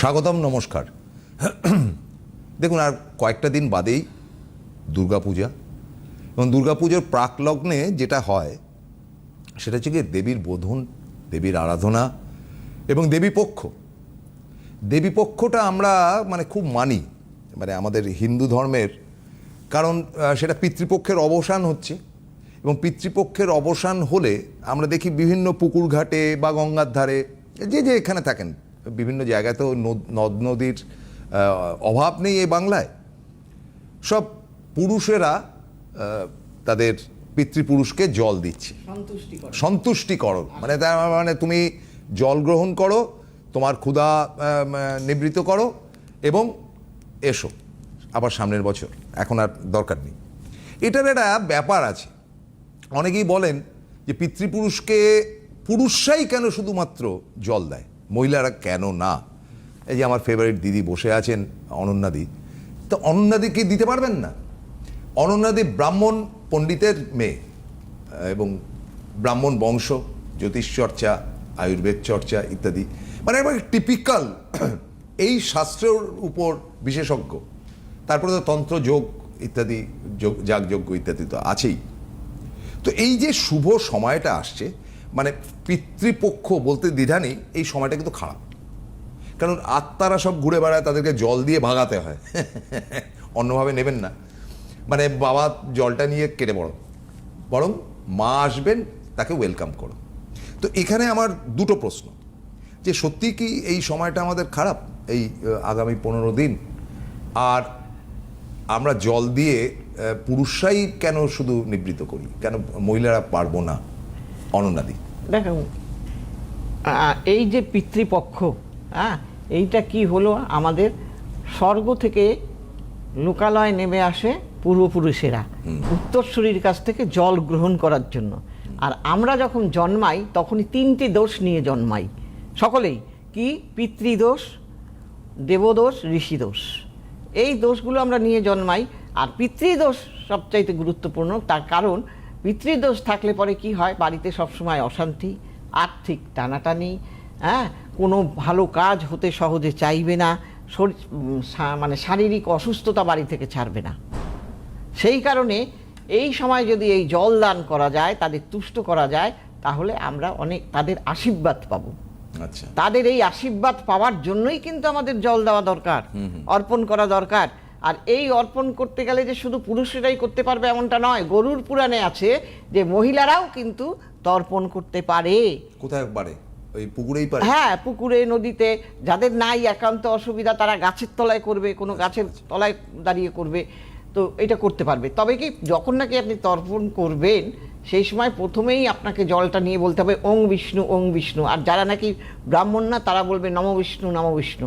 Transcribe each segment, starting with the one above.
স্বাগতম, নমস্কার। দেখুন, আর কয়েকটা দিন বাদেই দুর্গাপূজা। এবং দুর্গাপুজোর প্রাকলগ্নে যেটা হয়, সেটা হচ্ছে দেবীর বোধন, দেবীর আরাধনা এবং দেবী পক্ষ। দেবী পক্ষটা আমরা মানে খুব মানি মানে আমাদের হিন্দু ধর্মের, কারণ সেটা পিতৃপক্ষের অবসান হচ্ছে। এবং পিতৃপক্ষের অবসান হলে আমরা দেখি বিভিন্ন পুকুর ঘাটে বা গঙ্গার ধারে, যে যে এখানে থাকেন বিভিন্ন জায়গায় তো নদ- নদ নদীর অভাব নেই এই বাংলায়। সব পুরুষেরা তাদের পিতৃপুরুষকে জল দিচ্ছে। সন্তুষ্টিকরণ। মানে তার মানে তুমি জল গ্রহণ করো তোমার ক্ষুধা নিবৃত করো এবং এসো। আবার সামনের বছর। এখন আর দরকার নেই। এটার একটা ব্যাপার আছে। অনেকেই বলেন যে পিতৃপুরুষকে পুরুষরাই কেন শুধুমাত্র জল দেয়? মহিলারা কেন না? এই যে আমার ফেভারিট দিদি বসে আছেন, অনন্যাদি। তো অনন্যাদি কি দিতে পারবেন না? অনন্যাদি ব্রাহ্মণ পণ্ডিতের মেয়ে এবং ব্রাহ্মণ বংশ, জ্যোতিষ চর্চা, আয়ুর্বেদ চর্চা ইত্যাদি। মানে একবার টিপিক্যাল এই শাস্ত্রের উপর বিশেষজ্ঞ। তারপরে তো তন্ত্র যোগ ইত্যাদি, যোগ, যাগযজ্ঞ ইত্যাদি তো আছেই। তো এই যে শুভ সময়টা আসছে পিতৃপক্ষ বলতে দ্বিধা নেই, এই সময়টা কিন্তু খারাপ। কারণ আত্মারা সব ঘুরে বেড়ায়, তাদেরকে জল দিয়ে ভাগাতে হয়। অন্যভাবে নেবেন না। মানে বাবা জলটা নিয়ে কেটে পড়ো। বরং মা আসবেন, তাকে ওয়েলকাম করো। তো এখানে আমার দুটো প্রশ্ন। যে সত্যি কি এই সময়টা আমাদের খারাপ, এই আগামী পনেরো দিন? আর আমরা জল দিয়ে পুরুষরাই কেন শুধু নিবৃত্ত করি? কেন মহিলারা পারব না? অনন্যাদি। দেখুন আহ, এই যে পিতৃপক্ষ হ্যাঁ এইটা কি হলো? আমাদের স্বর্গ থেকে লোকালয় নেমে আসে পূর্বপুরুষেরা উত্তরসূরির কাছ থেকে জল গ্রহণ করার জন্য। আর আমরা যখন জন্মাই তখনই তিনটি দোষ নিয়ে জন্মাই। সকলেই কি? পিতৃদোষ দেবদোষ ঋষিদোষ। এই দোষগুলো আমরা নিয়ে জন্মাই। আর পিতৃদোষ সবচাইতে গুরুত্বপূর্ণ তার কারণ পিতৃদোষ থাকলে পরে কি হয়? বাড়িতে সবসময় অশান্তি আর্থিক টানাটানি হ্যাঁ? কোনো ভালো কাজ হতে সহজে চাইবে না শরীর- মানে শারীরিক অসুস্থতা বাড়ি থেকে ছাড়বে না। সেই কারণে এই সময় যদি এই জল দান করা যায় তাদের তুষ্ট করা যায় তাহলে আমরা অনেক তাদের আশীর্বাদ পাবো। আচ্ছা। তাদের এই আশীর্বাদ পাওয়ার জন্যই কিন্তু আমাদের জল দেওয়া দরকার অর্পণ করা দরকার। আর এই অর্পণ করতে গেলে যে শুধু পুরুষেরাই করতে পারবে এমনটা নয় গরুর পুরাণে আছে যে মহিলারাও কিন্তু তর্পণ করতে পারে। কোথায় পারে? ওই পুকুরেই পারে? হ্যাঁ পুকুরে নদীতে যাদের নাই একান্ত অসুবিধা তারা গাছের তলায় করবে কোনো গাছের তলায় দাঁড়িয়ে করবে তো এটা করতে পারবে। তবে কি যখন নাকি আপনি তর্পণ করবেন সেই সময় প্রথমেই আপনাকে জলটা নিয়ে বলতে হবে ওং বিষ্ণু ওং বিষ্ণু। আর যারা নাকি ব্রাহ্মণ না তারা বলবে নম বিষ্ণু নম বিষ্ণু।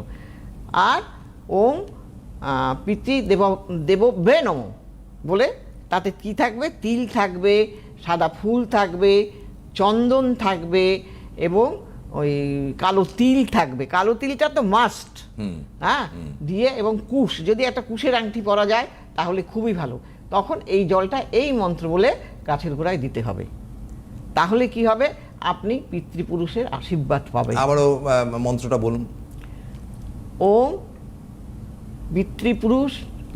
আর ওং পিতৃ দেব দেবভে নম বলে তাতে কি থাকবে? তিল থাকবে সাদা ফুল থাকবে চন্দন থাকবে এবং ওই কালো তিল থাকবে। কালো তিলটা তো মাস্ট হ্যাঁ? দিয়ে এবং কুশ যদি একটা কুশের আংটি পরা যায় তাহলে খুবই ভালো। তখন এই জলটা এই মন্ত্র বলে গাছের গোড়ায় দিতে হবে। তাহলে কি হবে? আপনি পিতৃপুরুষের আশীর্বাদ পাবেন। আবারও মন্ত্রটা বলুন। ওম পিতৃপুরুষ।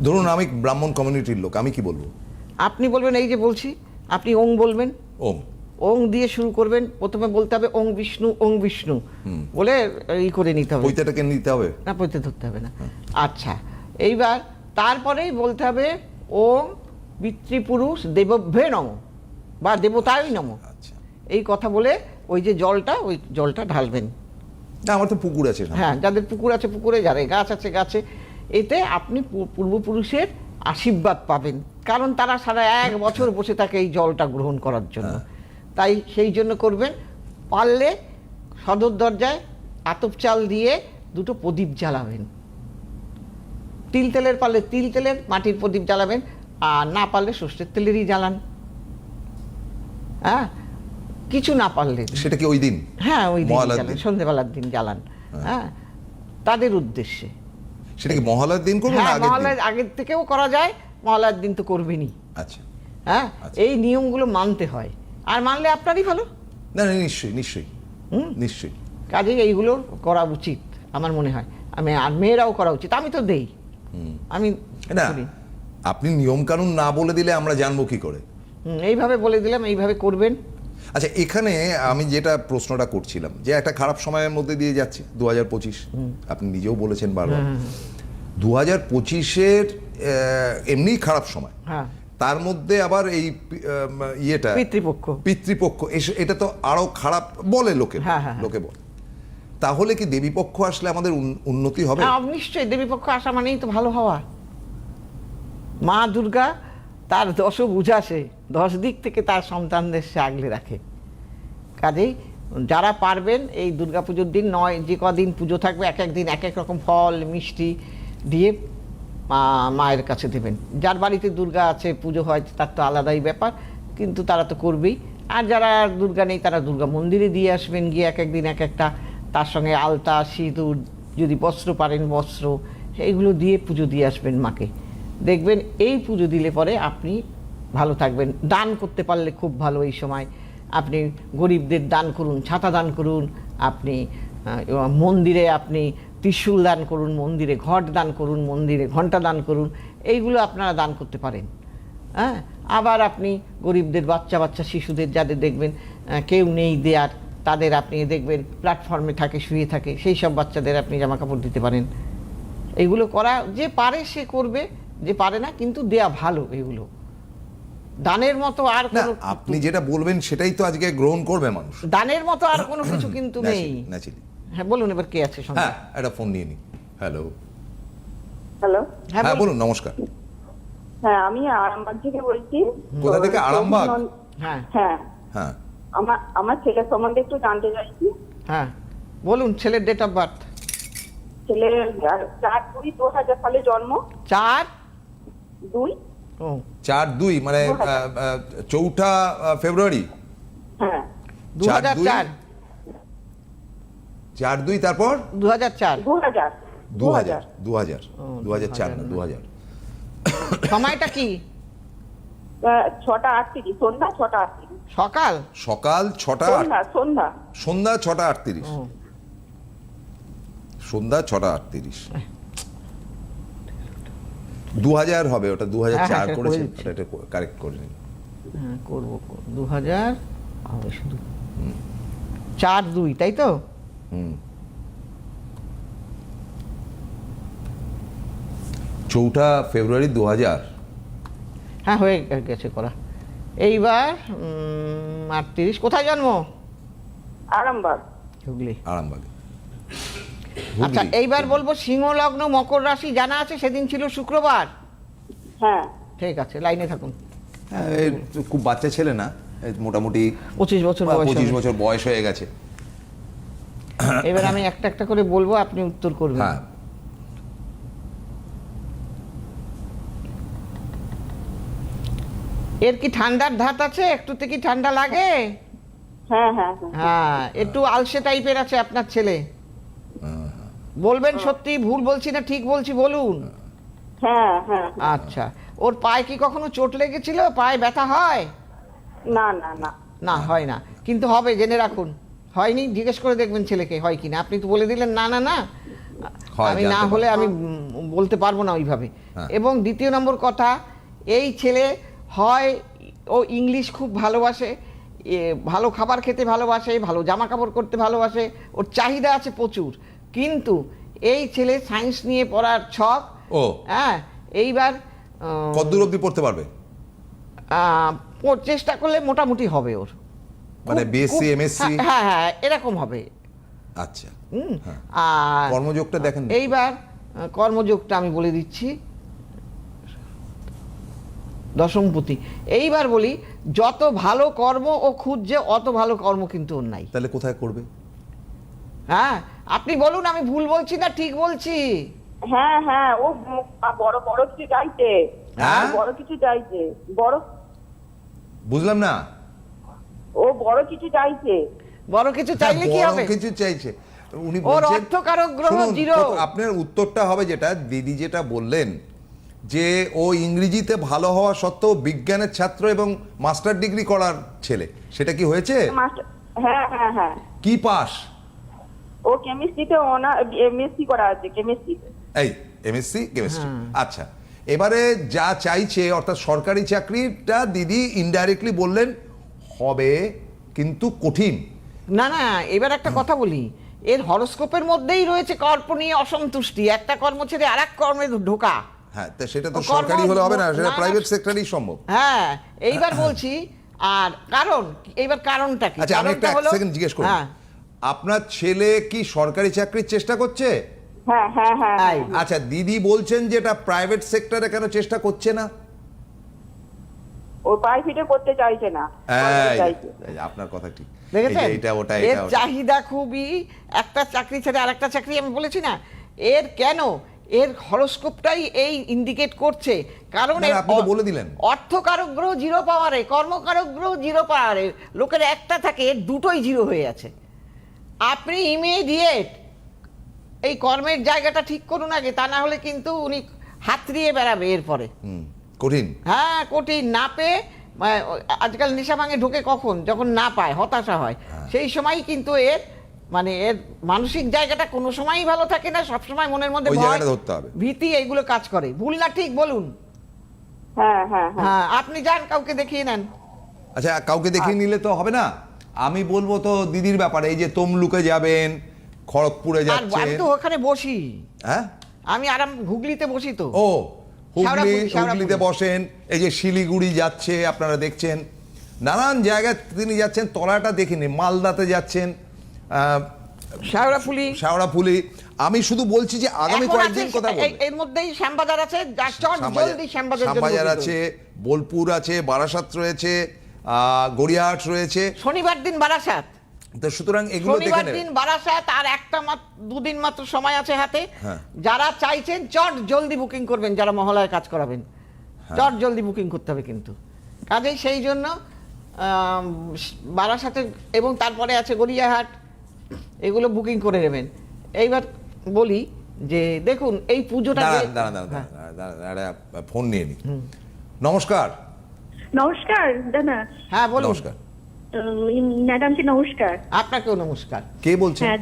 ধরুন আমি ব্রাহ্মণ কমিউনিটির লোক আমি কি বলব? আপনি বলবেন এই যে বলছি আপনি ওং বলবেন। ওম। ওং দিয়ে শুরু করবেন প্রথমে বলতে হবে ওং বিষ্ণু ওং বিষ্ণু। বলে ই করে নিতে হবে। পৈতাটাকে নিতে হবে? না পড়তে ধরতে হবে না। আচ্ছা এইবার তারপরেই বলতে হবে ওম পিতৃপুরুষ দেবভ্যে নম বা দেবতাই নম। আচ্ছা। এই কথা বলে ওই যে জলটা ওই জলটা ঢালবেন। না আমার তো পুকুর আছে হ্যাঁ যাদের পুকুর আছে পুকুরে যারে গাছ আছে গাছে। এতে আপনি পূর্বপুরুষের আশীর্বাদ পাবেন। কারণ তারা সারা এক বছর বসে থাকে এই জলটা গ্রহণ করার জন্য। তাই সেই জন্য করবেন পারলে সদর দরজায় আতপ চাল দিয়ে দুটো প্রদীপ জ্বালাবেন। তিল তেলের পারলে তিল তেলের মাটির প্রদীপ জ্বালাবেন আর না পারলে সর্ষের তেলেরই জ্বালান। হ্যাঁ? কিছু না পারলে। সেটা কি ওই দিন? হ্যাঁ ওই দিন জ্বালান? সন্ধ্যেবেলার দিন জ্বালান। হ্যাঁ? তাদের উদ্দেশ্যে। সেটা কি মহালয়ার দিন করব না হ্যাঁ মহালয়ার আগের থেকেও করা যায় মহালয়ার দিন তো করবেনই। আচ্ছা। হ্যাঁ আচ্ছা। এই নিয়মগুলো মানতে হয়। আর মানলে আপনারই ভালো। না না নিশ্চয়ই নিশ্চয়ই। হুম? নিশ্চয়ই। কাজেই এইগুলো করা উচিত আমার মনে হয়। আমি আর মেয়েরাও করা উচিত আমি তো দেই। আমি না। আপনি নিয়ম কানুন না বলে দিলে আমরা জানব কি করে? হুম, এইভাবে বলে দিলাম এইভাবে করবেন। আচ্ছা এখানে আমি যেটা প্রশ্নটা করছিলাম যে একটা খারাপ সময়ের মধ্যে দিয়ে যাচ্ছে দু হাজার পঁচিশ আপনি নিজেও বলেছেন বারবার। দু হাজার পঁচিশের এমনিই খারাপ সময়। হ্যাঁ। তার মধ্যে আবার এই ইয়েটা পিতৃপক্ষ। পিতৃপক্ষ এস- এটা তো আরও খারাপ বলে লোকে হ্যাঁ, হ্যাঁ, লোকে বলে। তাহলে কি দেবীপক্ষ আসলে আমাদের উন্নতি হবে? নিশ্চয়ই দেবীপক্ষ আসা মানেই তো ভালো হওয়া। মা দুর্গা তার দশ বুঝাসে দশ দিক থেকে তার সন্তানদের সে আগলে রাখে। কাজেই যারা পারবেন, এই দুর্গাপুজোর দিন নয়, যে কদিন পুজো থাকবে, এক এক দিন, এক এক রকম ফল, মিষ্টি দিয়ে মায়ের কাছে দেবেন। যার বাড়িতে দুর্গা আছে, পুজো হয়, তার তো আলাদাই ব্যাপার, কিন্তু তারা তো করবেই। আর যারা দুর্গা নেই, তারা দুর্গা মন্দিরে দিয়ে আসবেন, গিয়ে এক এক দিন এক একটা, তার সঙ্গে আলতা, সিঁদুর, যদি বস্ত্র পারেন, বস্ত্র, এইগুলো দিয়ে পুজো দিয়ে আসবেন মাকে। দেখবেন এই পুজো দিলে পরে আপনি ভালো থাকবেন। দান করতে পারলে খুব ভালো এই সময়। আপনি গরিবদের দান করুন, ছাতা দান করুন, আপনি মন্দিরে আপনি ত্রিশূল দান করুন, মন্দিরে ঘট দান করুন, মন্দিরে ঘণ্টা দান করুন, এইগুলো আপনারা দান করতে পারেন। হ্যাঁ? আবার আপনি গরিবদের বাচ্চা বাচ্চা শিশুদের যাদের দেখবেন কেউ নেই দেয়ার, তাদের আপনি দেখবেন প্ল্যাটফর্মে থাকে, শুয়ে থাকে, সেই সব বাচ্চাদের আপনি জামা কাপড় দিতে পারেন। এগুলো করা যে পারে সে করবে যে পারে না কিন্তু দেয়া ভালো এগুলো। দানের মতো আর কোনো আপনি যেটা বলবেন সেটাই তো আজকে গ্রহণ করবে মানুষ। দানের মতো আর কোনো কিছু কিন্তু নেই। হ্যাঁ বলুন এবার কে আছে সঙ্গে। হ্যাঁ একটা ফোন নিয়ে নি। হ্যালো হ্যালো হ্যাঁ হ্যাঁ বলুন। নমস্কার। হ্যাঁ আমি আরামবাগ থেকে বলছি। কোথা থেকে? আরামবাগ? হ্যাঁ। হ্যাঁ। হ্যাঁ। আমার আমার ছেলের সম্বন্ধে একটু জানতে চাইছি। হ্যাঁ বলুন ছেলের ডেট অফ বার্থ ছেলের চার- দুই দু হাজার সালে জন্ম। চার দুই? ও। চার দুই মানে চৌঠা ফেব্রুয়ারি। হ্যাঁ। চার দুই? তারপর? দু হাজার চার। দু হাজার। দু হাজার দু হাজার। চার না দু হাজার। সময়টা কি? ছটা আটত্রিশ সন্ধ্যা ছটা আটত্রিশ। সকাল? সকাল ছটা সন্ধ্যা সন্ধ্যা। ছটা আটত্রিশ। সন্ধ্যা ছটা আটত্রিশ। দু হাজার হবে ওটা দু হাজার হ্যাঁ, চার হ্যাঁ। ওটা এটা কারেক্ট করে নিন। হ্যাঁ করব দু হাজার হবে শুধু। চার দুই তাই তো? হুম। চৌঠা ফেব্রুয়ারি দু হাজার হ্যাঁ হয়ে গেছে করা। এইবার আটত্রিশ। কোথায় জন্ম? আরামবাগ। হুগলি। আরামবাগে। আচ্ছা এইবার বলব সিংহ লগ্ন মকর রাশি জানা আছে? সেদিন ছিল শুক্রবার? হ্যাঁ। ঠিক আছে লাইনে থাকুন। হ্যাঁ, এই খুব বাচ্চা ছেলে না এই মোটামুটি পঁচিশ বছর বয়স পঁচিশ বছর বয়স হয়ে গেছে। এবার আমি একটা একটা করে বলব আপনি উত্তর করবেন। হ্যাঁ। এর কি ঠান্ডার ধাত আছে? একটুতে কি ঠান্ডা লাগে? হ্যাঁ হ্যাঁ হ্যাঁ। হ্যাঁ একটু আলসে টাইপের আছে আপনার ছেলে। বলবেন সত্যি ভুল বলছি না ঠিক বলছি বলুন। হ্যাঁ হ্যাঁ। আচ্ছা ওর পায়ে কি কখনো চোট লেগেছিল? পায়ে ব্যথা হয়? না না না। না হয় না। কিন্তু হবে জেনে রাখুন। হয়নি? জিজ্ঞেস করে দেখবেন ছেলেকে হয় কিনা আপনি তো বলে দিলেন না না না। আমি না হলে আমি বলতে পারব না ওইভাবে। হ্যাঁ। এবং দ্বিতীয় নম্বর কথা এই ছেলে হয় ও ইংলিশ খুব ভালোবাসে ভালো খাবার খেতে ভালোবাসে ভালো জামা কাপড় করতে ভালোবাসে ওর চাহিদা আছে প্রচুর। কিন্তু এই ছেলে সায়েন্স নিয়ে পড়ার ছক ও। হ্যাঁ এইবার কতদূর অব্দি পড়তে পারবে? চেষ্টা করলে মোটামুটি হবে ওর। মানে বিএসসি এমএসসি হ্যাঁ হ্যাঁ এরকম হবে। আচ্ছা। হ্যাঁ। আর কর্মযোগটা দেখেন এইবার কর্মযোগটা আমি বলে দিচ্ছি। দশমপতি এইবার বলি যত ভালো কর্ম ও খুঁজছে অত ভালো কর্ম কিন্তু ওর নাই। তাহলে কোথায় করবে? হ্যাঁ আপনি বলুন আমি ভুল বলছি না ঠিক বলছি? হ্যাঁ হ্যাঁ ও বড় বড় কিছু চাইছে। হ্যাঁ? বড় কিছু চাইছে। বড়? বুঝলাম না। ও বড় কিছু চাইছে। বড় কিছু চাইলে কি বড় হবে? কিছু চাইছে। উনি ওর বলছেন অর্থকারক গ্রহ জিরো। আপনার উত্তরটা হবে যেটা দিদি যেটা বললেন যে ও ইংরেজিতে ভালো হওয়া সত্ত্বেও বিজ্ঞানের ছাত্র এবং মাস্টার ডিগ্রি করার ছেলে। সেটা কি হয়েছে? মাস্টার হ্যাঁ হ্যাঁ হ্যাঁ। কি পাস? ও কেমিস্ট্রিতে অনার এমএসসি করা আছে কেমিস্ট্রিতে এই এমএসসি কেমিস্ট্রি হ্যাঁ। আচ্ছা এবারে যা চাইছে অর্থাৎ সরকারি চাকরিটা দিদি ইনডাইরেক্টলি বললেন হবে কিন্তু কঠিন। না না এবার একটা কথা বলি। এর হরস্কোপের মধ্যেই রয়েছে কর্ম নিয়ে অসন্তুষ্টি। একটা কর্ম ছেড়ে আর এক কর্মে ঢোকা। হ্যাঁ তা সেটা তো সরকারি হলে হবে না সেটা। প্রাইভেট সেক্টরেই সম্ভব। হ্যাঁ এইবার বলছি আর কারণ এইবার কারণটা কি? আচ্ছা আমি একটা সেকেন্ড জিজ্ঞেস করি। হ্যাঁ। আপনার ছেলে কি সরকারি চাকরির চেষ্টা করছে? হ্যাঁ হ্যাঁ হ্যাঁ। আচ্ছা দিদি বলছেন যে এটা প্রাইভেট সেক্টরে কেন চেষ্টা করছে না? ও প্রাইভেটে করতে চাইছে না। করতে এই, চাইছে। এই, আপনার কথা ঠিক। দেখেছেন? এটা ওটা এর চাহিদা খুবই একটা চাকরি ছেড়ে আর একটা চাকরি আমি বলেছি না। এর কেন? এর হরস্কোপটাই এই ইন্ডিকেট করছে। কারণ আপনি বলে দিলেন। অর্থকারক গ্রহ জিরো পাওয়ারে কর্মকারক গ্রহ জিরো পাওয়ারে লোকের একটা থাকে এর দুটোই জিরো হয়ে আছে। আপনি ইমিডিয়েট এই কর্মের জায়গাটা ঠিক করুন আগে তা না হলে কিন্তু উনি হাতড়িয়ে বেড়াবে এরপরে। কঠিন। হ্যাঁ কঠিন। না পেয়ে মানে, আজকাল নেশা ভাঙে ঢোকে কখন? যখন না পায় হতাশা হয়। হ্যাঁ। সেই সময় কিন্তু এর মানে এর মানসিক জায়গাটা কোনো সময়ই ভালো থাকে না সব সময় মনের মধ্যে ভয়, ধরতে হবে। ভীতি এইগুলো কাজ করে। ভুল না ঠিক বলুন। হ্যাঁ হ্যাঁ হ্যাঁ। হ্যাঁ আপনি যান কাউকে দেখিয়ে নেন। আচ্ছা কাউকে দেখিয়ে নিলে তো হবে না? আমি বলব তো দিদির ব্যাপারে এই যে তমলুকে যাবেন খড়গপুরে যাচ্ছেন। আমি তো ওখানে বসি। হ্যাঁ? আমি আরাম হুগলিতে বসি তো। ও হুগলি। হুগলিতে বসেন এই যে শিলিগুড়ি যাচ্ছে আপনারা দেখছেন। নানান জায়গায় তিনি যাচ্ছেন তলাটা দেখিনি মালদাতে যাচ্ছেন শাওড়াফুলি শেওড়াফুলি আমি শুধু বলছি যে আগামী কয়েকদিন কথা এর মধ্যেই শ্যামবাজার আছে শ্যামবাজার। আছে বোলপুর আছে বারাসাত রয়েছে গড়িয়াহাট রয়েছে। শনিবার দিন বারাসাত। তো সুতরাং এগুলো দেখে নেবেন দিন বারাসাত আর একটা মাত্র দুদিন মাত্র সময় আছে হাতে। হ্যাঁ। যারা চাইছেন চট জলদি বুকিং করবেন যারা মহলায় কাজ করাবেন। হ্যাঁ। চট জলদি বুকিং করতে হবে কিন্তু। কাজেই সেই জন্য বারাসাতে এবং তারপরে আছে গড়িয়াহাট এগুলো বুকিং করে নেবেন। এইবার বলি যে দেখুন এই পুজোটা দাঁড়ান যে- দাঁড়ান দাঁড়ান হ্যাঁ। দাঁড়ান, ফোন নিয়ে নি। নমস্কার। নমস্কার দাদা হ্যাঁ বলুন। নমস্কার। ম্যাডামকে নমস্কার। আপনাকেও নমস্কার। কে বলছেন হ্যাঁ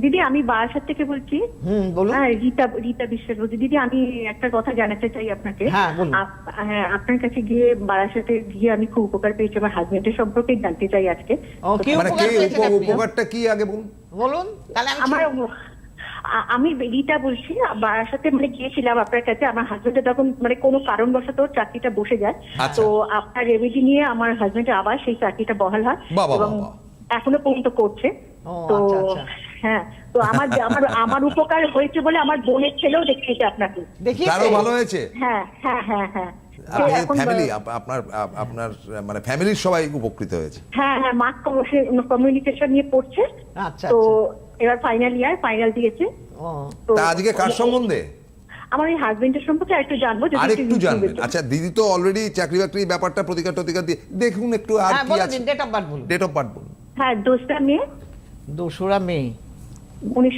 দিদি আমি বারাসাত থেকে বলছি। হুম বলুন। হ্যাঁ রীতা রীতা বিশ্বাস বলছি। দিদি আমি একটা কথা জানাতে চাই আপনাকে। হ্যাঁ, বলুন। হ্যাঁ আপনার কাছে গিয়ে বারাসাতে গিয়ে আমি খুব উপকার পেয়েছি। আমার হাজবেন্ডের সম্পর্কে জানতে চাই আজকে। ও, কি মানে উপকার কে পেয়েছেন উপ- আপনি? উপকারটা কি আগে বলুন? বলুন তাহলে আমার আমি রীতা বলছি বারাসাতে মানে গিয়েছিলাম আপনার কাছে আমার হাজবেন্ডের তখন মানে কোনো কারণবশত চাকরিটা বসে যায়। আচ্ছা। তো আপনার রেমেডি নিয়ে আমার হাজবেন্ডের আবার সেই চাকরিটা বহাল হয়। এবং এখনও পর্যন্ত করছে। তো আচ্ছা, আচ্ছা। হ্যাঁ তো আমার আমার আমার উপকার হয়েছে বলে আমার বোনের ছেলেও দেখিয়েছে আপনাকে। দেখিয়েছে? তারও ভালো হয়েছে? হ্যাঁ হ্যাঁ হ্যাঁ হ্যাঁ। এখন ফ্যামিলি আপনার আপনার মানে ফ্যামিলির সবাই উপকৃত হয়েছে। হ্যাঁ হ্যাঁ মাস কমিউনিকেশন নিয়ে পড়ছে। আচ্ছা তো আচ্ছা। এবার ফাইনাল ইয়ার ফাইনাল দিয়েছে। ও। তা আজকে কার সম্বন্ধে? আমার এই হাজবেন্ডের সম্পর্কে আরেকটু জানব যদি আর একটু একটু জানবেন আচ্ছা দিদি তো অলরেডি চাকরি বাকরি ব্যাপারটা প্রতিকার টতিকার দিয়ে দেখুন একটু আর হ্যাঁ কি আছে। ডেট অফ বার্থ বলুন। ডেট অফ বার্থ বলুন। হ্যাঁ দোসরা মে। দোসরা মে।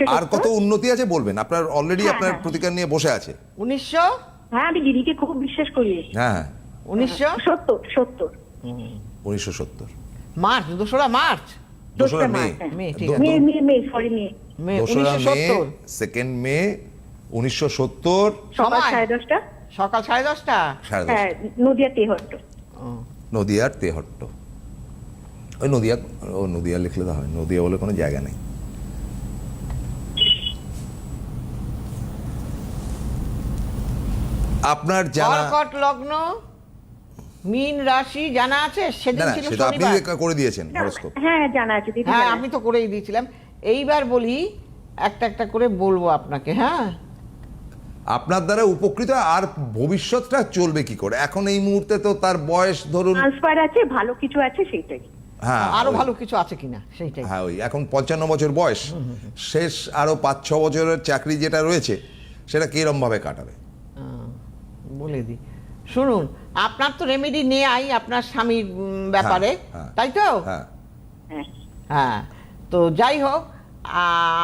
আর কত উন্নতি আছে বলবেন? আপনার অলরেডি হ্যাঁ, আপনার হ্যাঁ। প্রতিকার নিয়ে বসে আছে। উনিশশো? হ্যাঁ আমি দিদিকে খুব বিশ্বাস করি। হ্যাঁ হ্যাঁ। উনিশশো? সত্তর সত্তর। উনিশশো সত্তর। মার্চ দোসরা মার্চ? দোসরা মে হ্যাঁ। মে, সরি মে দোসরা উনিশশো মে সত্তর সেকেন্ড মে উনিশশো সত্তর সকাল সাড়ে দশটা? সকাল সাড়ে দশটা? সাড়ে হ্যাঁ দশটা নদিয়া তেহট্ট। নদিয়ার তেহট্ট। ওই নদিয়া ও নদিয়া লিখলে তো হয় নদিয়া বলে কোনো জায়গা নেই। আপনার জানা কর্কট লগ্ন মীন রাশি জানা আছে? সেদিন ছিল সেটা আপনি করে দিয়েছেন হরস্কোপ। হ্যাঁ জানা আছে দিদি হ্যাঁ আমি তো করেই দিয়েছিলাম। এইবার বলি একটা একটা করে বলব আপনাকে হ্যাঁ? আপনার দ্বারা উপকৃত আর ভবিষ্যৎটা চলবে কি করে? এখন এই মুহূর্তে তো তার বয়স ধরুন ট্রান্সফার আছে ভালো কিছু আছে সেটাই হ্যাঁ আরও ভালো কিছু আছে কিনা? সেইটাই। হ্যাঁ ওই এখন পঞ্চান্ন বছর বয়স। শেষ আরও পাঁচ ছ বছরের চাকরি যেটা রয়েছে সেটা কিরম ভাবে কাটাবে? আহ, বলে দিই। শুনুন আপনার তো রেমেডি নেই আপনার স্বামীর ব্যাপারে হ্যাঁ, হ্যাঁ। তাই তো? হ্যাঁ। হ্যাঁ তো যাই হোক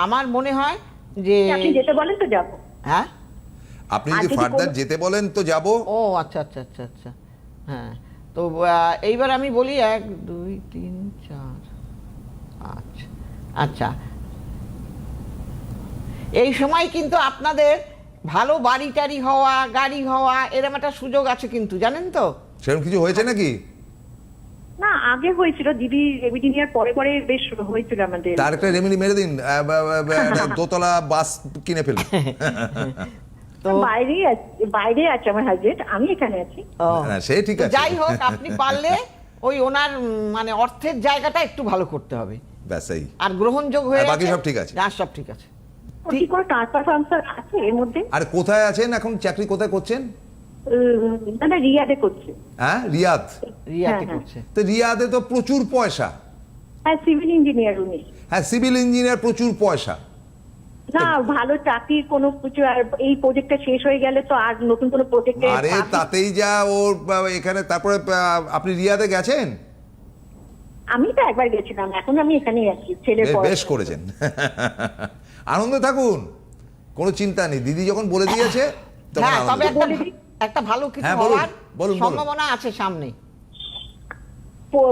আমার মনে হয় যে আপনি যেতে বলেন তো যাব। হ্যাঁ? আপনি যদি যদি ফার্দার যেতে বলেন তো যাব। ও আচ্ছা আচ্ছা আচ্ছা আচ্ছা। হ্যাঁ তো এইবার আমি বলি এক দুই তিন চার আচ্ছা আচ্ছা। এই সময় কিন্তু আপনাদের ভালো বাড়ি টাড়ি হওয়া গাড়ি হওয়া এরকম একটা সুযোগ আছে কিন্তু জানেন তো? সেরকম কিছু হয়েছে নাকি? না আগে হয়েছিল দিদি রেমিডি নেওয়ার পরে পরে বেশ হয়েছিল আমাদের। তার একটা রেমেডি মেরে দিন দোতলা বাস কিনে ফেলুন। তো বাইরে বাইরে আছে আমার হাজবেন্ড আমি এখানে আছি। হ্যাঁ, সে ঠিক আছে। যাই হোক আপনি পারলে ওই ওনার মানে অর্থের জায়গাটা একটু ভালো করতে হবে। ব্যাস এই। আর গ্রহণযোগ হয়ে আর বাকি গেছে? সব ঠিক আছে? না সব ঠিক আছে। কি কোনো ট্রান্সফার ফান্সফার আছে এর মধ্যে? আর কোথায় আছেন? এখন চাকরি কোথায় করছেন? দাদা রিয়াদে করছে। হ্যাঁ রিয়াদ? রিয়াতে হ্যাঁ, করছে। তো রিয়াদে তো প্রচুর পয়সা। হ্যাঁ সিভিল ইঞ্জিনিয়ার উনি। হ্যাঁ সিভিল ইঞ্জিনিয়ার প্রচুর পয়সা। না ভালো চাকরির কোনো কিছু আর এই প্রজেক্টটা শেষ হয়ে গেলে তো আর নতুন কোনো প্রজেক্টে আরে তাতেই যা ওর এখানে তারপরে আপনি রিয়াদে গেছেন? আমি তো একবার গেছিলাম এখন আমি এখানেই আছি ছেলের বেশ করেছেন। আনন্দে থাকুন। কোনো চিন্তা নেই। দিদি যখন বলে দিয়েছে হ্যাঁ তবে একটা একটা ভালো কিছু হওয়ার। সম্ভাবনা আছে সামনে।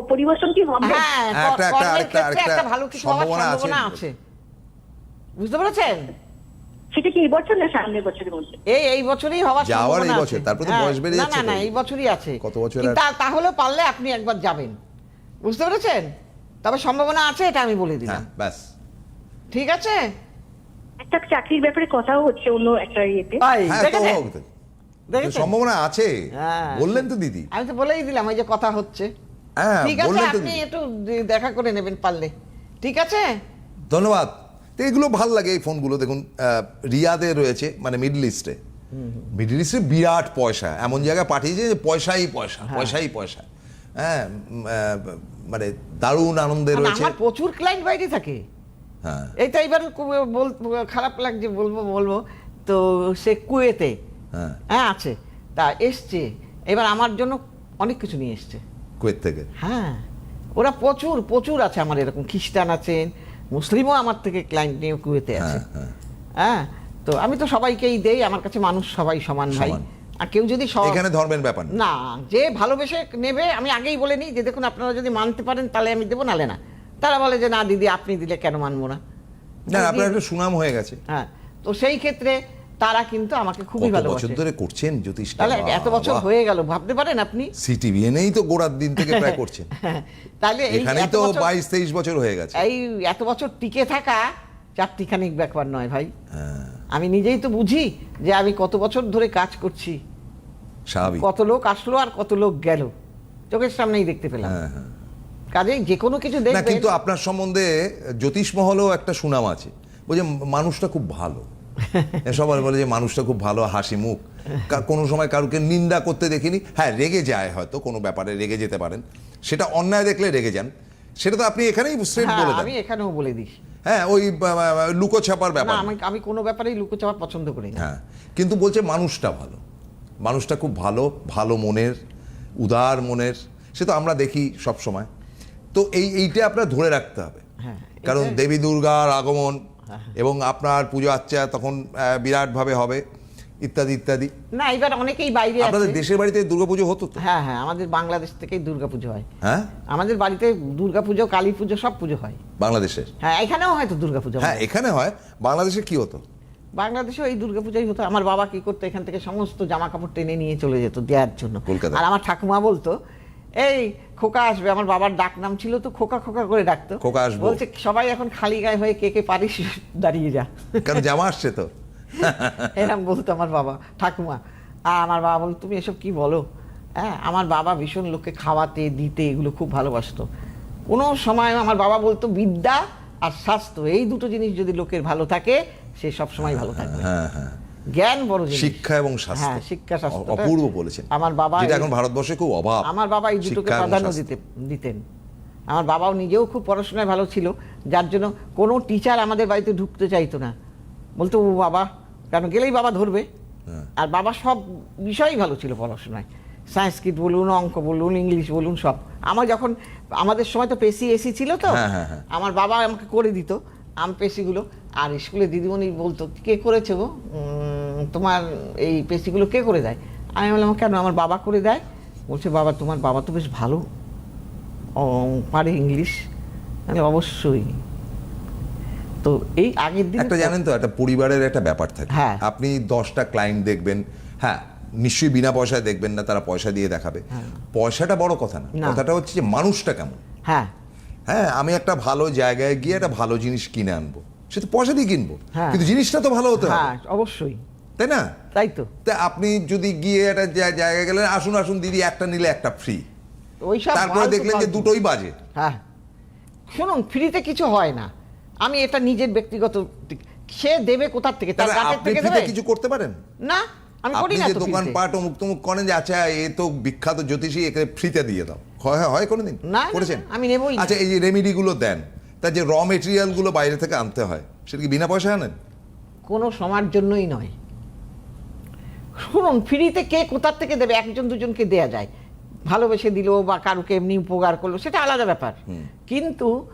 পরিবর্তন কি হবে? হ্যাঁ একটা- একটা- একটা ভালো কিছু হওয়ার সম্ভাবনা আছে। বুঝতে পেরেছেন? সেটা কি এই বছর না সামনের বছরের মধ্যে? এই এই বছরই হওয়ার যাওয়ার এই বছর, আছে। তারপরে তো হ্যাঁ, বয়স বেড়ে না যাচ্ছে না না এই বছরই আছে। কত বছর আর- কিন্তু তা- তাহলেও পারলে আপনি একবার যাবেন। বুঝতে পেরেছেন? তবে সম্ভাবনা আছে এটা আমি বলে দিলাম। হ্যাঁ ব্যাস। ঠিক আছে? একটা চাকরির ব্যাপারে কথাও হচ্ছে অন্য একটা ইয়েতে। হ্যাঁ তো হোক। সম্ভাবনা আছে। হ্যাঁ। বললেন তো দিদি। আমি তো বলেই দিলাম ওই যে কথা হচ্ছে। হ্যাঁ ঠিক আছে বললেন তো আপনি দিদি। একটু দেখা করে নেবেন পারলে। ঠিক আছে? ধন্যবাদ। তো এগুলো ভালো লাগে এই ফোনগুলো। দেখুন আহ, রিয়াদে রয়েছে মানে মিডল ইস্টে। মিডল ইস্টে বিরাট পয়সা। এমন জায়গায় পাঠিয়েছে যে পয়সাই পয়সা পয়সাই পয়সা। হ্যাঁ উম, আহ, মানে দারুণ আনন্দে মানে রয়েছে। আমার প্রচুর ক্লায়েন্ট বাইরে থাকে। হ্যাঁ। এইটা এবার খারাপ লাগছে বলব বলব। তো সে কুয়েতে হ্যাঁ। হ্যাঁ আছে। তা এসছে। এবার আমার জন্য অনেক কিছু নিয়ে এসছে। কুয়েত থেকে? হ্যাঁ। ওরা প্রচুর প্রচুর আছে আমার এরকম। খ্রিস্টান আছেন মুসলিমও আমার থেকে ক্লায়েন্ট নিয়ে কুয়েতে আছে। হ্যাঁ, হ্যাঁ। হ্যাঁ তো আমি তো সবাইকেই দেই। আমার কাছে মানুষ সবাই সমান ভাই। আর কেউ যদি এখানে ধর্মের ব্যাপার না। যে ভালোবেসে নেবে আমি আগেই বলে নিই যে দেখুন আপনারা যদি মানতে পারেন তাহলে আমি দেবো নালে না। তারা বলে যে না দিদি আপনি দিলে কেন মানবো না? না আপনার একটা সুনাম হয়ে গেছে। হ্যাঁ তো সেই ক্ষেত্রে তারা কিন্তু আমাকে খুবই কত বছর ধরে করছেন জ্যোতিষ তাহলে এত বছর হয়ে গেল ভাবতে পারেন আপনি? সিটিভিএনেই তো গোড়ার দিন থেকে প্রায় করছেন। তাহলে এখানেই তো বছর- বাইশ তেইশ বছর হয়ে গেছে। এই এত বছর টিকে থাকা চারটিখানিক ব্যাপার নয় ভাই। হ্যাঁ। আমি নিজেই তো বুঝি যে আমি কত বছর ধরে কাজ করছি। কত লোক আসলো আর কত লোক গেল। চোখের সামনেই দেখতে পেলাম। হ্যাঁ হ্যাঁ। কাজেই যে কোনো কিছু দেখবেন। কিন্তু আপনার সম্বন্ধে জ্যোতিষ মহলেও একটা সুনাম আছে। বলছে মানুষটা খুব ভালো। সবাই বলে যে মানুষটা খুব ভালো হাসি মুখ। কোনো সময় কারুকে নিন্দা করতে দেখিনি। হ্যাঁ রেগে যায় হয়তো কোনো ব্যাপারে রেগে যেতে পারেন। সেটা অন্যায় দেখলে রেগে যান। সেটা তো আপনি এখানেই স্ট্রেট হ্যাঁ, বলে দেন। আমি এখানেও বলে দিই। হ্যাঁ ওই লুকো ছাপার ব্যাপার। আমি আমি কোনো ব্যাপারেই লুকোচাপা পছন্দ করি না। হ্যাঁ কিন্তু বলছে মানুষটা ভালো। মানুষটা খুব ভালো ভালো মনের উদার মনের। সে তো আমরা দেখি সব সময়। তো এই এইটা আপনার ধরে রাখতে হবে। হ্যাঁ, কারণ দেবী দুর্গার আগমন এবং আপনার পুজো আচ্চা তখন বিরাটভাবে হবে ইত্যাদি ইত্যাদি। না এবার অনেকেই বাইরে আপনাদের দেশের বাড়িতে দুর্গাপুজো হতো তো? হ্যাঁ হ্যাঁ আমাদের বাংলাদেশ থেকেই দুর্গাপুজো হয়। হ্যাঁ? আমাদের বাড়িতে দুর্গাপুজো কালী পুজো সব পুজো হয়। বাংলাদেশের? হ্যাঁ এখানেও হয়তো দুর্গাপুজো হ্যাঁ এখানে হয়। বাংলাদেশে কি হতো? বাংলাদেশেও এই দুর্গাপূজাই হতো। আমার বাবা কি করতো এখান থেকে সমস্ত জামা কাপড় টেনে নিয়ে চলে যেত দেওয়ার জন্য। আর আমার ঠাকুমা বলতো এই খোকা আসবে আমার বাবার ডাক নাম ছিল তো খোকা খোকা করে ডাকতো। খোকা আসব। বলছে সবাই এখন খালি গায়ে হয়ে কে কে পারিস দাঁড়িয়ে যা। কারণ জামা আসছে তো এরকম বলতো আমার বাবা ঠাকুমা আর আমার বাবা বলতো তুমি এসব কি বলো? হ্যাঁ আমার বাবা ভীষণ লোককে খাওয়াতে দিতে এগুলো খুব ভালোবাসতো। কোনো সময় আমার বাবা বলতো বিদ্যা আর স্বাস্থ্য এই দুটো জিনিস যদি লোকের ভালো থাকে সে সব সময় ভালো থাকবে। হ্যাঁ হ্যাঁ। জ্ঞান বড় জিনিস। শিক্ষা এবং স্বাস্থ্য। হ্যাঁ শিক্ষা স্বাস্থ্য। অপূর্ব বলেছেন। আমার বাবা যেটা এখন ভারতবর্ষে খুব অভাব। আমার বাবা এই দুটোকে প্রাধান্য দিতে দিতেন। আমার বাবাও নিজেও খুব পড়াশোনায় ভালো ছিল যার জন্য কোনো টিচার আমাদের বাড়িতে ঢুকতে চাইতো না। বলতো ও বাবা কেন গেলেই বাবা ধরবে? হ্যাঁ। আর বাবা সব বিষয়ই ভালো ছিল পড়াশোনায়। সংস্কৃত বলুন অঙ্ক বলুন ইংলিশ বলুন সব। আমার যখন আমাদের সময় তো পেসি এসি ছিল তো। হ্যাঁ, হ্যাঁ। আমার বাবা আমাকে করে দিত। আম পেশিগুলো আর স্কুলে দিদিমণি বলতো কে করেছে গো? তোমার এই পেশিগুলো কে করে দেয়? আমি বললাম কেন? আমার বাবা করে দেয়? বলছে বাবা তোমার বাবা তো বেশ ভালো। পারে ইংলিশ? মানে অবশ্যই। তো এই আগের দিন একটা জানেন তো একটা পরিবারের একটা ব্যাপার থাকে। হ্যাঁ। আপনি দশটা ক্লায়েন্ট দেখবেন হ্যাঁ নিশ্চয়ই বিনা পয়সায় দেখবেন না তারা পয়সা দিয়ে দেখাবে। পয়সাটা বড় কথা না। কথাটা হচ্ছে যে মানুষটা কেমন? হ্যাঁ। হ্যাঁ আমি একটা ভালো জায়গায় গিয়ে একটা ভালো জিনিস কিনে আনব। সে তো পয়সা দিয়ে কিনবো। হ্যাঁ। কিন্তু জিনিসটা তো ভালো হতে হবে। হ্যাঁ অবশ্যই। তাই না? তাই তো। তা আপনি যদি গিয়ে একটা জায়গায় গেলেন আসুন আসুন দিদি একটা নিলে একটা ফ্রি তারপরে দেখলেন যে দুটোই বাজে। হ্যাঁ। শুনুন ফ্রিতে কিছু হয় না। আমি এটা নিজের ব্যক্তিগত সে দেবে কোথার থেকে? তার থেকে দেবে? কিছু করতে পারেন? না আমি করি না তো দোকান পাট অমুক তমুক করেন যে আচ্ছা এ তো বিখ্যাত জ্যোতিষী একে ফ্রিতে দিয়ে দাও। হয় হয়- হয় কোনোদিন? না, করেছেন? আমি নেবই আচ্ছা এই যে রেমিডি গুলো দেন তার যে র মেটেরিয়ালগুলো বাইরে থেকে আনতে হয় সেটা কি বিনা পয়সা আনেন? কোনো সমার জন্যই নয়। শুনুন ফ্রিতে কে কোথার থেকে দেবে? একজন দুজনকে দেয়া যায়। ভালোবেসে দিল বা কারুকে এমনি উপকার করল সেটা আলাদা ব্যাপার। কিন্তু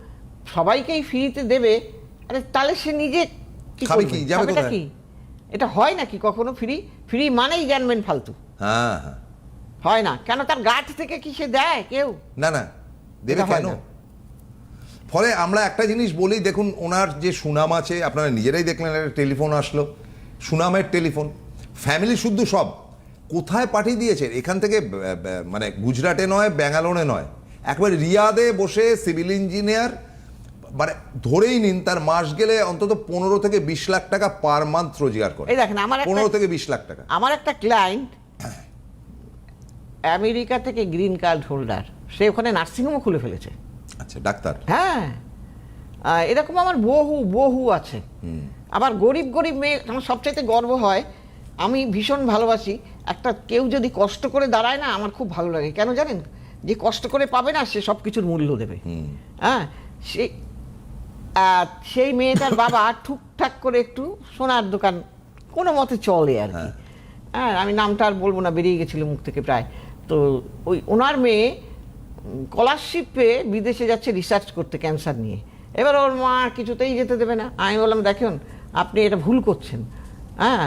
সবাইকেই ফ্রিতে দেবে আরে তাহলে সে নিজে কি কি? এটা হয় নাকি কখনো ফ্রি ফ্রি মানেই জানবেন ফালতু। হ্যাঁ হ্যাঁ। হয় না। কেন তার গাছ থেকে কি সে দেয় কেউ? না না। দেবে কেন? ফলে আমরা একটা জিনিস বলি দেখুন ওনার যে সুনাম আছে আপনারা নিজেরাই দেখলেন একটা টেলিফোন আসলো। সুনামের টেলিফোন। ফ্যামিলি শুদ্ধ সব। কোথায় পাঠিয়ে দিয়েছেন? এখান থেকে মানে গুজরাটে নয় ব্যাঙ্গালোরে নয়। একবার রিয়াদে বসে সিভিল ইঞ্জিনিয়ার মানে ধরেই নিন তার মাস গেলে অন্তত পনেরো থেকে বিশ লাখ টাকা পার মান্থ রোজগার করে। দেখেন, আমার পনেরো থেকে বিশ লাখ টাকা। আমার একটা ক্লায়েন্ট আমেরিকা থেকে গ্রিন কার্ড হোল্ডার। সে ওখানে নার্সিংহোমও খুলে ফেলেছে। আচ্ছা ডাক্তার? হ্যাঁ। এরকম আমার বহু বহু আছে। আবার গরিব গরিব মেয়ে আমার সবচাইতে গর্ব হয় আমি ভীষণ ভালোবাসি। একটা কেউ যদি কষ্ট করে দাঁড়ায় না আমার খুব ভালো লাগে। কেন জানেন? যে কষ্ট করে পাবে না সে সব কিছুর মূল্য দেবে। হ্যাঁ সে সেই মেয়েটার বাবা ঠুকঠাক করে একটু সোনার দোকান কোনো মতে চলে আর কি। হ্যাঁ আমি নামটা আর বলব না বেরিয়ে গেছিল মুখ থেকে প্রায়। তো ওই ওনার মেয়ে স্কলারশিপ পেয়ে বিদেশে যাচ্ছে রিসার্চ করতে ক্যান্সার নিয়ে। এবার ওর মা কিছুতেই যেতে দেবে না। আমি বললাম দেখুন আপনি এটা ভুল করছেন। হ্যাঁ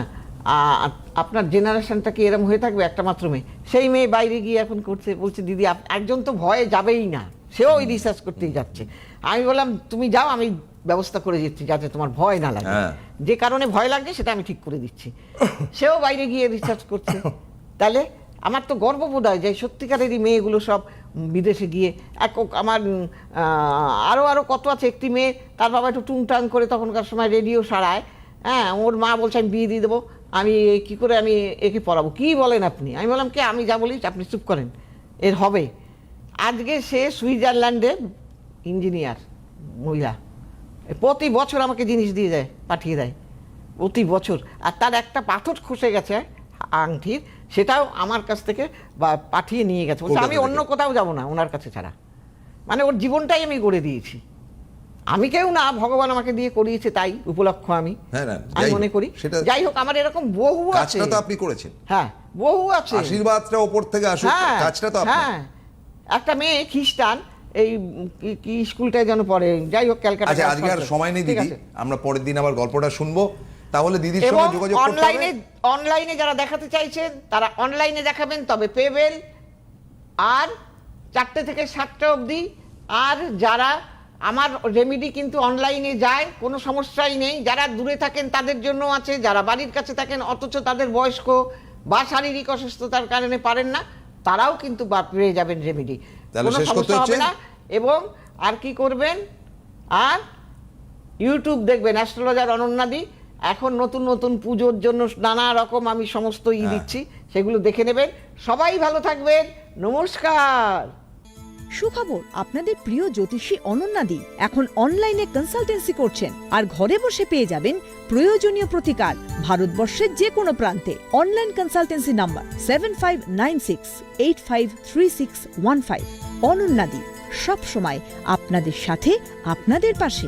আপনার জেনারেশনটা কি এরম হয়ে থাকবে? একটা মাত্র মেয়ে। সেই মেয়ে বাইরে গিয়ে এখন করছে বলছে দিদি একজন তো ভয়ে যাবেই না। সেও ওই রিসার্চ করতেই যাচ্ছে। আমি বললাম তুমি যাও আমি ব্যবস্থা করে দিচ্ছি যাতে তোমার ভয় না লাগে। হ্যাঁ। যে কারণে ভয় লাগছে সেটা আমি ঠিক করে দিচ্ছি। সেও বাইরে গিয়ে রিসার্চ করছে। তাহলে আমার তো গর্ববোধ হয় যে সত্যিকারেরই মেয়েগুলো সব বিদেশে গিয়ে এক আমার আরও আহ, আরও আরও কত আছে? একটি মেয়ে তার বাবা একটু টুংটাং করে তখনকার সময় রেডিও সারায়। হ্যাঁ ওর মা বলছে আমি বিয়ে দিয়ে দেবো। আমি কি করে আমি একে পড়াবো? কি বলেন আপনি? আমি বললাম কে? আমি যা বলি আপনি চুপ করেন। এর হবে। আজকে সে সুইজারল্যান্ডে ইঞ্জিনিয়ার মহিলা। প্রতি বছর আমাকে জিনিস দিয়ে দেয় পাঠিয়ে দেয়। প্রতি বছর। আর তার একটা পাথর খসে গেছে আংটির। সেটাও আমার কাছ থেকে বা পাঠিয়ে নিয়ে গেছে। বলছে আমি অন্য কোথাও যাব না ওনার কাছে ছাড়া। মানে ওর জীবনটাই আমি গড়ে দিয়েছি। আমি কেউ না ভগবান আমাকে দিয়ে করিয়েছে তাই উপলক্ষ আমি। হ্যাঁ, আমি যাই মনে করি। যাই হোক আমার এরকম বহু আছে। তো আপনি করেছেন। হ্যাঁ বহু আছে। আশীর্বাদটা ওপর থেকে আসুক হ্যাঁ কাজটা তো হ্যাঁ। একটা মেয়ে খ্রিস্টান এই কি- স্কুলটায় যেন পড়ে যাই হোক ক্যালকাটা আচ্ছা আজকে আর সময় নেই দিদি। আমরা পরের দিন আবার গল্পটা শুনব। তাহলে দিদির সঙ্গে যোগাযোগ করতে অনলাইনে অনলাইনে যারা দেখাতে চাইছেন তারা অনলাইনে দেখাবেন তবে পেবেল আর চারটে থেকে সাতটা অবধি। আর যারা আমার রেমিডি কিন্তু অনলাইনে যায় কোনো সমস্যাই নেই। যারা দূরে থাকেন তাদের জন্য আছে। যারা বাড়ির কাছে থাকেন অথচ তাদের বয়স্ক বা শারীরিক অসুস্থতার কারণে পারেন না তারাও কিন্তু পেয়ে যাবেন রেমিডি কোনো সমস্যা হবে না। এবং আর কি করবেন? আর ইউটিউব দেখবেন অ্যাস্ট্রোলজার অনন্যাদি এখন নতুন নতুন পুজোর জন্য নানা রকম আমি সমস্ত ই হ্যাঁ। দিচ্ছি সেগুলো দেখে নেবেন। সবাই ভালো থাকবেন। নমস্কার। সুখবর আপনাদের প্রিয় জ্যোতিষী অনন্যাদি এখন অনলাইনে কনসালটেন্সি করছেন আর ঘরে বসে পেয়ে যাবেন প্রয়োজনীয় প্রতিকার ভারতবর্ষের যে কোনো প্রান্তে। Online consultancy number seven five nine six eight five three six one five অনন্যাদি সব সময় আপনাদের সাথে আপনাদের পাশে।